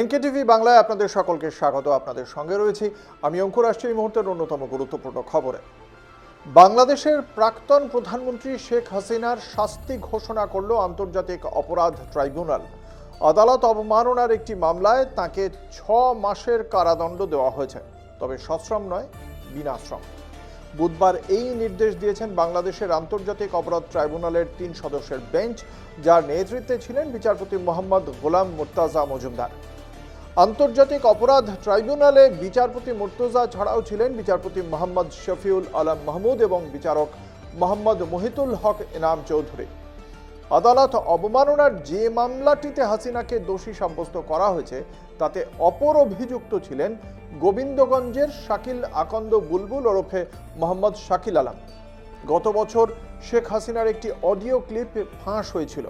NKTV বাংলায় আপনাদের সকলকে স্বাগত। আপনাদের সঙ্গে রয়েছি আমি অঙ্কুর আসছি এই মুহূর্তের অন্যতম গুরুত্বপূর্ণ খবরে। বাংলাদেশের প্রাক্তন প্রধানমন্ত্রী শেখ হাসিনার শাস্তি ঘোষণা করল আন্তর্জাতিক অপরাধ ট্রাইব্যুনাল। আদালত অবমাননার একটি মামলায় তাকে ছ মাসের কারাদণ্ড দেওয়া হয়েছে। তবে সশ্রম নয়, বিনাশ্রম। বুধবার এই নির্দেশ দিয়েছেন বাংলাদেশের আন্তর্জাতিক অপরাধ ট্রাইব্যুনালের তিন সদস্যের বেঞ্চ, যার নেতৃত্বে ছিলেন বিচারপতি মোহাম্মদ গোলাম মুর্তাজা মজুমদার। আন্তর্জাতিক অপরাধ ট্রাইব্যুনালে বিচারপতি মুর্তজা ছাড়াও ছিলেন বিচারপতি মোহাম্মদ শফিউল আলম মাহমুদ এবং বিচারক মোহাম্মদ মহিতুল হক ইনাম চৌধুরী। আদালত অবমাননার যে মামলাটিতে হাসিনাকে দোষী সাব্যস্ত করা হয়েছে, তাতে অপর অভিযুক্ত ছিলেন গোবিন্দগঞ্জের শাকিল আকন্দ বুলবুল ওরফে মোহাম্মদ শাকিল আলম। গত বছর শেখ হাসিনার একটি অডিও ক্লিপ ফাঁস হয়েছিল।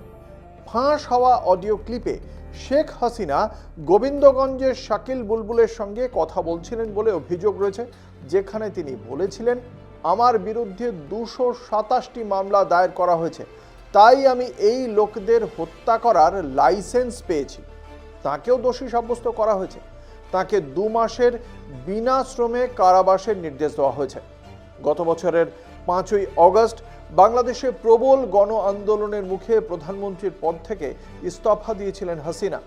ফাঁস হওয়া অডিও ক্লিপে শেখ হাসিনা গোবিন্দগঞ্জের শাকিল বুলবুলের সঙ্গে কথা বলছিলেন বলে অভিযোগ রয়েছে, যেখানে তিনি বলেছিলেন, আমার বিরুদ্ধে দুশো সাতাশটি মামলা দায়ের করা হয়েছে। তাই আমি এই লোকদের হত্যা করার লাইসেন্স পেয়েছি। তাকেও দোষী সাব্যস্ত করা হয়েছে। তাকে দু মাসের বিনা শ্রমে কারাবাসের নির্দেশ দেওয়া হয়েছে। গত বছরের পাঁচই অগস্ট বাংলাদেশে প্রবল গণ আন্দোলনের মুখে প্রধানমন্ত্রীর পদ থেকে ইস্তফা দিয়েছিলেন হাসিনা।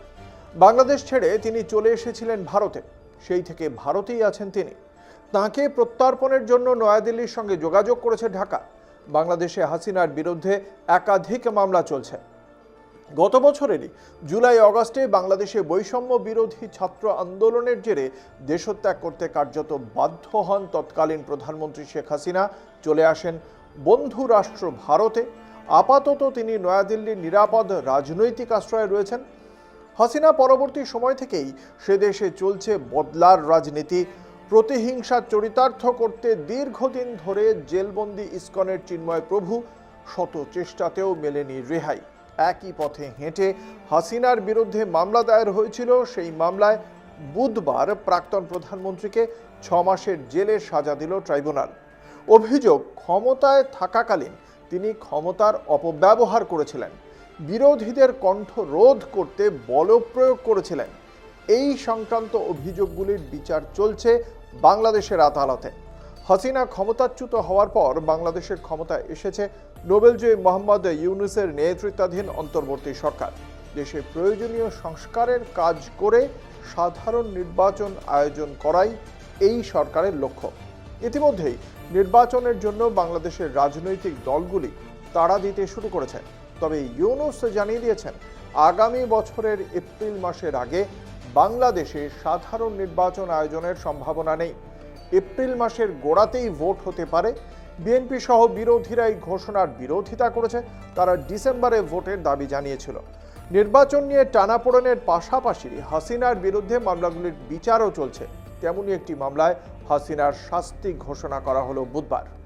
বাংলাদেশ ছেড়ে তিনি চলে এসেছিলেন ভারতে। সেই থেকে ভারতেই আছেন তিনি। তাকে প্রত্যার্পণের জন্য নয়াদিল্লির সঙ্গে যোগাযোগ করেছে ঢাকা। বাংলাদেশে হাসিনার বিরুদ্ধে একাধিক মামলা চলছে। গত বছরেরই জুলাই, অগস্টে বাংলাদেশে বৈষম্য বিরোধী ছাত্র আন্দোলনের জেরে দেশত্যাগ করতে কার্যত বাধ্য হন তৎকালীন প্রধানমন্ত্রী শেখ হাসিনা। চলে আসেন বন্ধু রাষ্ট্র ভারতে। আপাতত তিনি নয়াদিল্লির নিরাপদ রাজনৈতিক আশ্রয়ে রয়েছেন। হাসিনা পরবর্তী সময় থেকেই সে দেশে চলছে বদলার রাজনীতি। প্রতিহিংসা চরিতার্থ করতে দীর্ঘদিন ধরে জেলবন্দি ইস্কনের চিন্ময় প্রভু শত চেষ্টাতেও মেলেনি রেহাই। একই পথে হেঁটে হাসিনার বিরুদ্ধে মামলা দায়ের হয়েছিল। সেই মামলায় বুধবার প্রাক্তন প্রধানমন্ত্রীকে ছ মাসের জেলের সাজা দিল ট্রাইব্যুনাল। অভিযোগ, ক্ষমতায় থাকাকালীন তিনি ক্ষমতার অপব্যবহার করেছিলেন। বিরোধীদের কণ্ঠ রোধ করতে বলপ্রয়োগ করেছিলেন। এই সংক্রান্ত অভিযোগগুলির বিচার চলছে বাংলাদেশের আদালতে। হাসিনা ক্ষমতাচ্যুত হওয়ার পর বাংলাদেশের ক্ষমতায় এসেছে নোবেলজয়ী মোহাম্মদ ইউনুসের নেতৃত্বাধীন অন্তর্বর্তী সরকার। দেশে প্রয়োজনীয় সংস্কারের কাজ করে সাধারণ নির্বাচন আয়োজন করাই এই সরকারের লক্ষ্য। ইতিমধ্যেই নির্বাচনের জন্য বাংলাদেশের রাজনৈতিক দলগুলি তাড়া দিতে শুরু করেছে। তবে ইউনুস জানিয়ে দিয়েছেন, আগামী বছরের এপ্রিল মাসের আগে বাংলাদেশে সাধারণ নির্বাচন আয়োজনের সম্ভাবনা নেই। এপ্রিল মাসের গোড়াতেই ভোট হতে পারে। বিএনপি সহ বিরোধীরা এই ঘোষণার বিরোধিতা করেছে, তারা ডিসেম্বরে ভোটের দাবি জানিয়েছিল। নির্বাচন নিয়ে টানাপোড়েনের পাশাপাশি হাসিনার বিরুদ্ধে মামলাগুলির বিচারও চলছে। তেমনই একটি মামলায় হাসিনার শাস্তি ঘোষণা করা হলো বুধবার।